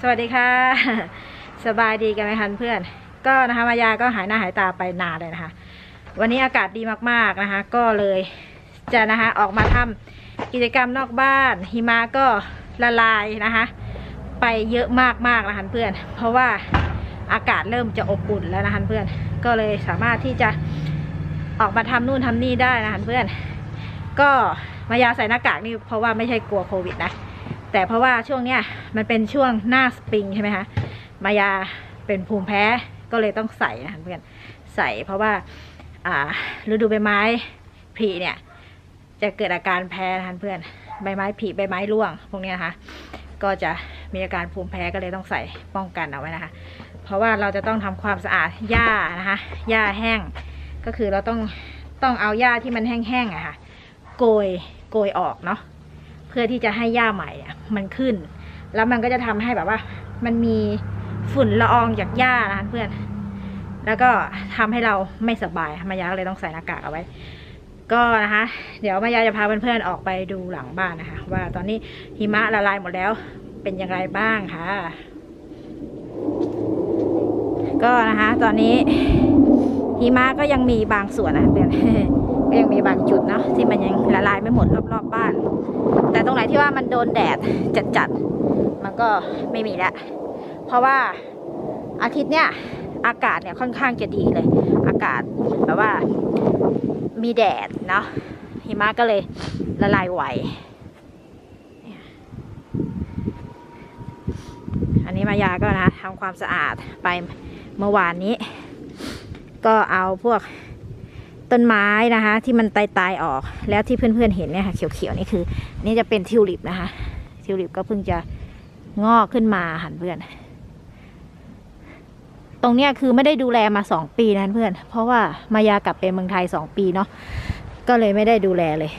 สวัสดีค่ะ สบายดีกันไหมคะเพื่อน ก็นะคะมายาก็หายหน้าหายตาไปนานเลยนะคะ วันนี้อากาศดีมากๆนะคะ ก็เลยจะนะคะออกมาทำกิจกรรมนอกบ้าน หิมะก็ละลายนะคะ ไปเยอะมากๆนะคะเพื่อน เพราะว่าอากาศเริ่มจะอบอุ่นแล้วนะคะเพื่อน ก็เลยสามารถที่จะออกมาทำนู่นทำนี่ได้นะคะเพื่อน ก็มายาใส่หน้ากากนี่เพราะว่าไม่ใช่กลัวโควิดนะ แต่เพราะว่าช่วงเนี้ยมันเป็นช่วงหน้าสปริงใช่ไหมคะมายาเป็นภูมิแพ้ก็เลยต้องใส่นะเพื่อนใส่เพราะว่าฤดูใบไม้ผลิเนี่ย จะเกิดอาการแพ้นะเพื่อนใบไม้ผลิใบไม้ร่วง พวกนี้นะคะก็จะมีอาการภูมิแพ้ก็เลยต้องใส่ป้องกันเอาไว้นะคะ เพราะว่าเราจะต้องทำความสะอาดหญ้านะคะหญ้าแห้ง ก็คือเราต้องต้องเอาหญ้าที่มันแห้งๆอะค่ะโกยโกยออกเนาะ เพื่อที่จะให้หญ้าใหม่อะมันขึ้น แล้วมันก็จะทำให้แบบว่า มันมีฝุ่นละอองจากหญ้านะเพื่อน แล้วก็ทำให้เราไม่สบายมายาก็เลยต้องใส่หน้ากากเอาไว้ ก็นะคะ เดี๋ยวมายาจะพาเพื่อนๆออกไปดูหลังบ้านนะคะ ว่าตอนนี้หิมะละลายหมดแล้วเป็นอย่างไรบ้างค่ะ ก็นะคะ ตอนนี้หิมะก็ยังมีบางส่วนนะเพื่อน ก็ยังมีบางจุดเนาะที่มันยังละลายไม่หมดรอบๆบบ้าน แต่ตรงไหนที่ว่ามันโดนแดดจัดๆมันก็ไม่มีแล้วเพราะว่าอาทิตย์เนี้ยอากาศเนี่ยค่อนข้างจะดีเลย อากาศแบบว่ามีแดดเนาะหิมะก็เลยละลายไวอันนี้มายาก็นะทำความสะอาดไปเมื่อวานนี้ ก็เอาพวก ต้นไม้นะคะ ที่มันตายๆออกแล้วที่เพื่อนๆเห็นเนี่ยค่ะเขียวๆนี่คือ นี่จะเป็นทิวลิปนะคะ ทิวลิปก็เพิ่งจะงอกขึ้นมาหันเพื่อน ตรงเนี้ยคือไม่ได้ดูแลมาสองปีนะเพื่อน เพราะว่ามายากลับไปเมืองไทยสองปีเนาะก็เลยไม่ได้ดูแลเลย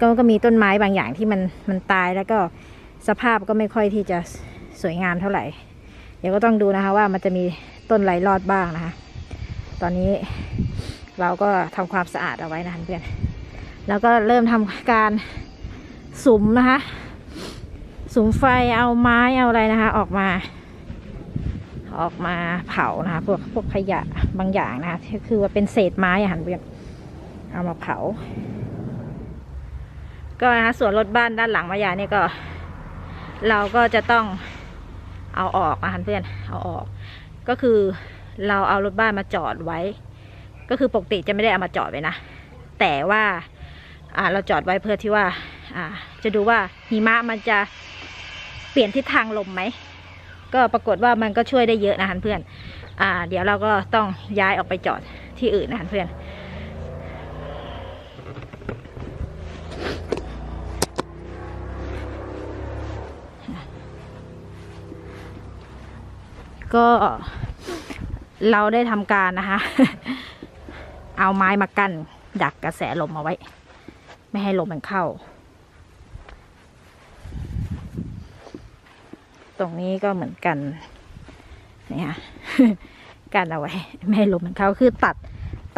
ก็ก็มีต้นไม้บางอย่างที่มันมันตายแล้วก็สภาพก็ไม่ค่อยที่จะสวยงามเท่าไหร่ เดี๋ยวก็ต้องดูนะคะว่ามันจะมีต้นไรรอดบ้างนะคะ ตอนนี้ เราก็ทำความสะอาดเอาไว้นะเพื่อน แล้วก็เริ่มทำการสุมนะคะสุมไฟเอาไม้เอาอะไรนะคะ ออกมา ออกมาเผานะคะพวกพวกขยะบางอย่างนะคะคือว่าเป็นเศษไม้อะหันเพื่อนเอามาเผา ก็นะคะส่วนรถบ้านด้านหลังมายาเนี่ยก็ เราก็จะต้องเอาออกนะคะเพื่อนเอาออก ก็คือเราเอารถบ้านมาจอดไว้ ก็คือปกติจะไม่ได้เอามาจอดไว้นะ แต่ว่าอ่าเราจอดไว้เพื่อที่ว่าอ่าจะดูว่าหิมะมันจะเปลี่ยนทิศทางลมไหม ก็ปรากฏว่ามันก็ช่วยได้เยอะนะคะเพื่อนอ่าเดี๋ยวเราก็ต้องย้ายออกไปจอดที่อื่นนะคะเพื่อนก็เราได้ทำการนะคะ เอาไม้มากั้นดักกระแสลมเอาไว้ ไม่ให้ลมมันเข้า ตรงนี้ก็เหมือนกันเนี่ยกันเอาไว้ไม่ให้ลมมันเข้าคือตัด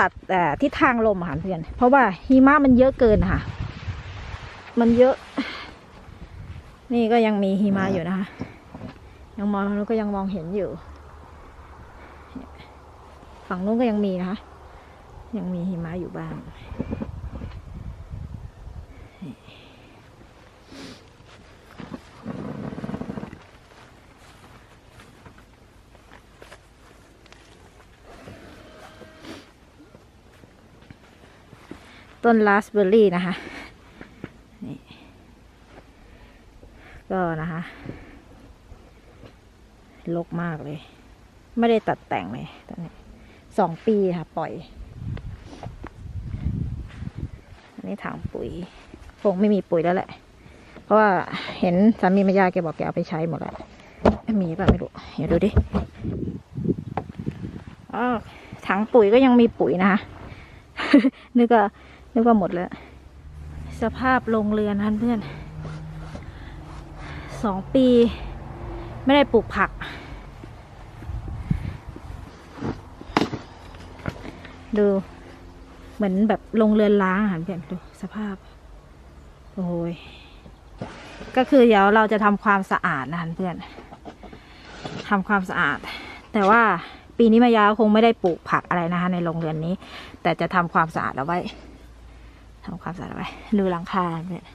ตัดเอ่ทิศทางลมค่ะเพื่อนเพราะว่าหิมะมันเยอะเกินค่ะ มันเยอะ นี่ก็ยังมีหิมะอยู่นะคะยังมองแล้วก็ยังมองเห็นอยู่ ฝั่งนู้นก็ยังมีนะคะ ยังมีหิมะอยู่บ้างต้นราสเบอร์รี่นะคะ นี่ ก็นะคะลกมากเลย ไม่ได้ตัดแต่งเลยตอนนี้สองปีค่ะ ปล่อย อันนี้ถังปุ๋ยคงไม่มีปุ๋ยแล้วแหละ เพราะว่าเห็นสามีม่ยายแกบอกแกเอาไปใช้หมดแล้วมีป่ะไม่รู้เดี๋ยวดูดิอ๋อถังปุ๋ยก็ยังมีปุ๋ยนะคะนึกว่านึกว่าหมดแล้ว สภาพโรงเรือนท่านเพื่อนสองปี ไม่ได้ปลูกผัก ดู เหมือนแบบโรงเรือนล้างอาหารเพื่อนดูสภาพ โอ้ย ก็คือเดี๋ยวเราจะทำความสะอาดนะเพื่อนทำความสะอาด แต่ว่าปีนี้มายาคงไม่ได้ปลูกผักอะไรนะคะ ในโรงเรือนนี้ แต่จะทำความสะอาดเอาไว้ทำความสะอาดเอาไว้ดูหลังคาเนี่ย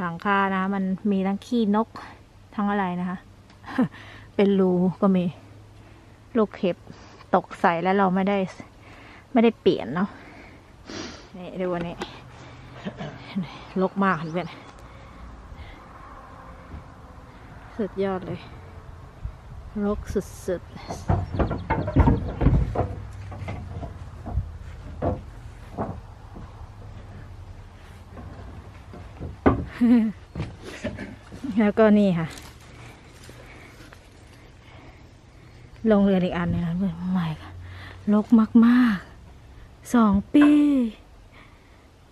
หลังคานะ มันมีทั้งขี้นกทั้งอะไรนะคะ เป็นรูก็มี ลูกเห็บ ตกใส่แล้วเราไม่ได้ ไม่ได้เปลี่ยนเนาะนี่ดูวันนี้ลกมากเพื่อนสุดยอดเลยรกสุดๆ แล้วก็นี่ค่ะ ลงเรืออีกอันนึงนะเพื่อน ลกมากๆสองปี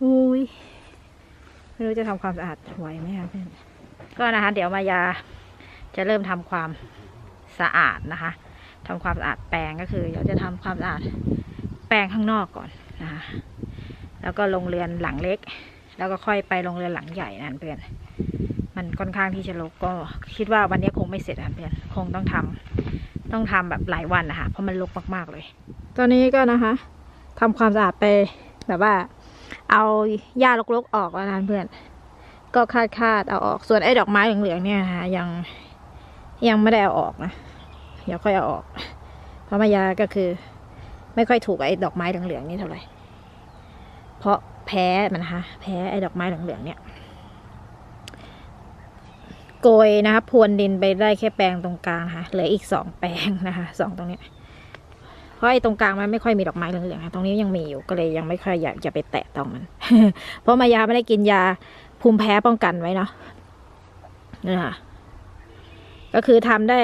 อุ้ยไม่รู้จะทำความสะอาดไหวไหมคะเพื่อนก็นะคะ เดี๋ยวมายาจะเริ่มทำความสะอาดนะคะทำความสะอาดแปลงก็คือเดี๋ยวจะทำความสะอาดแปลงข้างนอกก่อนนะคะแล้วก็ลงเรือนหลังเล็ก แล้วก็ค่อยไปลงเรือนหลังใหญ่นั่นเพื่อนมันค่อนข้างที่จะรกก็คิดว่าวันนี้คงไม่เสร็จนะเพื่อนคงต้องทำต้องทำแบบหลายวันนะคะเพราะมันรกมากๆเลย ตอนนี้ก็นะคะทำความสะอาดไปแบบว่า เอาหญ้ารกๆออกแล้วนะเพื่อน ก็คาดคาดๆเอาออก ส่วนไอ้ดอกไม้เหลืองๆเนี่ยนะคะยังยังไม่ได้เอาออกนะเดี๋ยวค่อยเอาออก เพราะมายาก็คือ ไม่ค่อยถูกไอ้ดอกไม้เหลืองๆนี่เท่าไหร่ เพราะแพ้มันนะคะแพ้ไอ้ดอกไม้เหลืองๆเนี่ยโกยนะคะพรวนดินไปได้แค่แปลงตรงกลางนะคะเหลืออีกสองแปลงนะคะสองตรงเนี้ย ราะไอ้ตรงกลางมันไม่ค่อยมีดอกไม้เหลืองๆตรงนี้ยังมีอยู่ก็เลยยังไม่ค่อยอยากจะไปแตะต้องมัน เพราะมายาไม่ได้กินยาภูมิแพ้ป้องกันไว้เนาะนี่ค่ะก็คือทำได้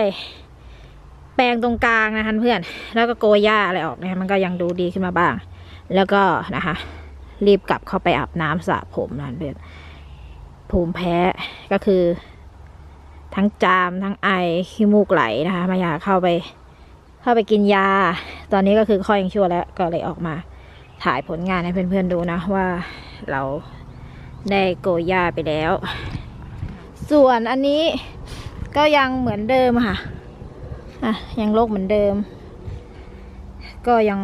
แปลงตรงกลางนะคะเพื่อน แล้วก็โกยหญ้าอะไรออกนะคะมันก็ยังดูดีขึ้นมาบ้าง แล้วก็นะคะ รีบกลับเข้าไปอาบน้ำสระผมนะเพื่อนภูมิแพ้ก็คือ ทั้งจามทั้งไอขี้มูกไหลนะคะมายาเข้าไป เข้าไปกินยา ตอนนี้ก็คือค่อยยังชั่วแล้ว ก็เลยออกมาถ่ายผลงานให้เพื่อนๆดูนะว่าเราได้โกยาไปแล้ว ส่วนอันนี้ก็ยังเหมือนเดิมค่ะอะยังโรคเหมือนเดิม ก็ยัง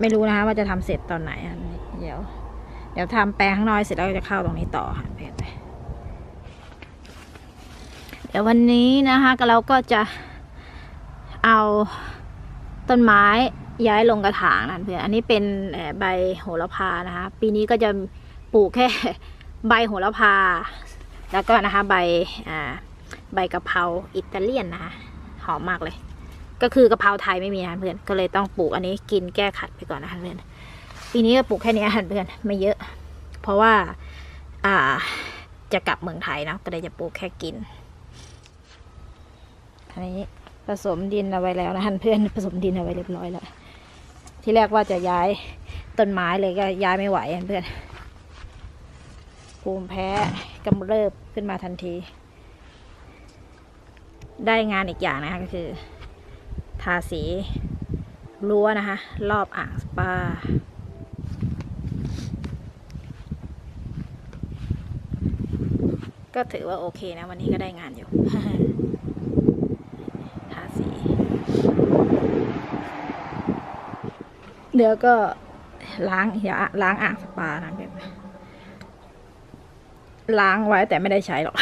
ไม่รู้นะคะว่าจะทำเสร็จตอนไหนเดี๋ยว เดี๋ยวทำแปลงข้างนอกเสร็จแล้วจะเข้าตรงนี้ต่อค่ะเพื่อนเดี๋ยววันนี้นะคะเราก็จะ เอาต้นไม้ย้ายลงกระถางนั่นเพื่อนอันนี้เป็นใบโหระพานะคะ ปีนี้ก็จะปลูกแค่ใบโหระพา แล้วก็นะคะใบอ่าใบกะเพราอิตาเลียนนะคะหอมมากเลย ก็คือกะเพราไทยไม่มีนะเพื่อนก็เลยต้องปลูกอันนี้กินแก้ขัดไปก่อนนะคะเพื่อนปีนี้ก็ปลูกแค่นี้นะเพื่อนไม่เยอะ เพราะว่าอ่าจะกลับเมืองไทยนะก็เลยจะปลูกแค่กินอันนี้ ผสมดินเอาไว้แล้วนะเพื่อนผสมดินเอาไว้เรียบร้อยแล้ว ที่แรกว่าจะย้ายต้นไม้เลยก็ย้ายไม่ไหวเพื่อนภูมิแพ้กำเริบขึ้นมาทันที ได้งานอีกอย่างนะคะก็คือ ทาสีรั้วนะคะ รอบอ่างสปาก็ถือว่าโอเคนะ วันนี้ก็ได้งานอยู่ ทาสี เดี๋ยวก็ล้างอย่าล้างอ่างสปานะแบบล้างไว้แต่ไม่ได้ใช้หรอก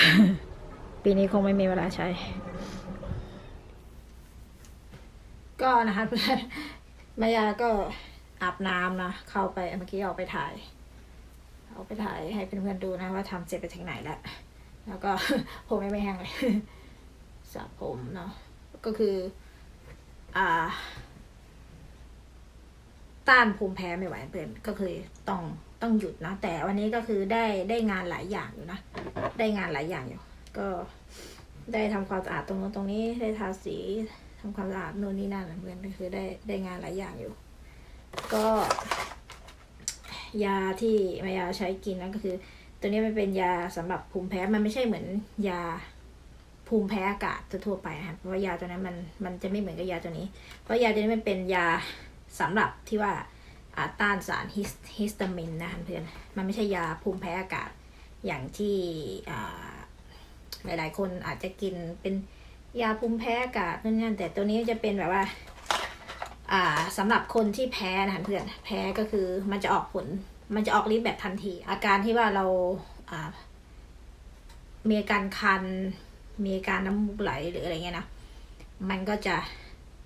ปีนี้คงไม่มีเวลาใช้ ก็นะคะเพื่อนมายาก็อาบน้ำนะ เข้าไปเมื่อกี้ออกไปถ่าย เอาไปถ่ายให้เพื่อนๆดูนะว่าทำเสร็จไปถึงไหนแล้ว แล้วก็ผมไม่แห้งเลยสระผมเนาะก็คือ อ่า ต้านภูมิแพ้ไม่ไหวเพื่อนก็คือต้องต้องหยุดนะแต่วันนี้ก็คือได้ได้งานหลายอย่างอยู่นะได้งานหลายอย่างอยู่ ก็ได้ทำความสะอาดตรงนู้นตรงนี้ได้ทาสีทำความสะอาดนู่นนี่นั่นเพื่อนก็คือได้ได้งานหลายอย่างอยู่ ก็ ยาที่มายาใช้กินนั่นก็คือ ตัวนี้มันเป็นยาสำหรับภูมิแพ้มันไม่ใช่เหมือนยาภูมิแพ้อากาศทั่วไปนะครับเพราะว่ายาตัวนั้นมันมันจะไม่เหมือนกับยาตัวนี้ เพราะยาตัวนี้มันเป็นยา สำหรับที่ว่าต้านสารฮิสตามินนะคะเพื่อน มันไม่ใช่ยาภูมิแพ้อากาศอย่างที่อ่าหลายๆ คนอาจจะกินเป็นยาภูมิแพ้อากาศนั่นนั่นแต่ตัวนี้จะเป็นแบบว่าอ่าสำหรับคนที่แพ้นะคะเพื่อนแพ้ก็คือมันจะออกผลมันจะออกฤทธิ์แบบทันที อาการที่ว่าเรามีอาการคันมีอาการน้ำมูกไหลหรืออะไรเงี้ยนะมันก็จะ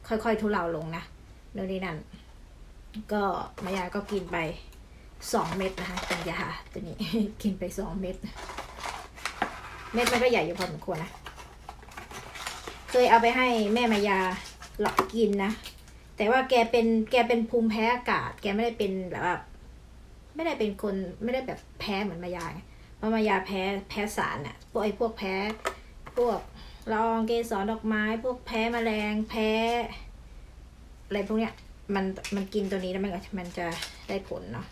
ค่อยๆทุเลาลงนะ น่นนี่นั่น ก็มายาก็กินไปสองเม็ดนะคะเป็นยาตัวนี้กินไปสองเม็ด เม็ดมันก็ใหญ่อยู่พอสมควรนะ เคยเอาไปให้แม่มายาหลอกกินนะ แต่ว่าแกเป็นแกเป็นภูมิแพ้อากาศ แกไม่ได้เป็นแบบว่าไม่ได้เป็นคนไม่ได้แบบแพ้เหมือนมายาเพราะมายาแพ้แพ้สารน่ะพวกไอ้พวกแพ้ พวกละอองเกสรดอกไม้ พวกแพ้แมลงแพ้ อะไรพวกเนี้ยมันมันกินตัวนี้แล้วมันมันจะได้ผลเนาะ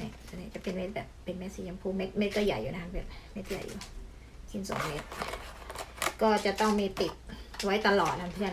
นี่ตัวนี้จะเป็นเม็ดแบบเป็นเม็ดสีชมพูเม็ดเม็ดก็ใหญ่อยู่นะเม็ดเม็ดใหญ่อยู่ กินสองเม็ดก็จะต้องมีติดไว้ตลอดนะเพื่อน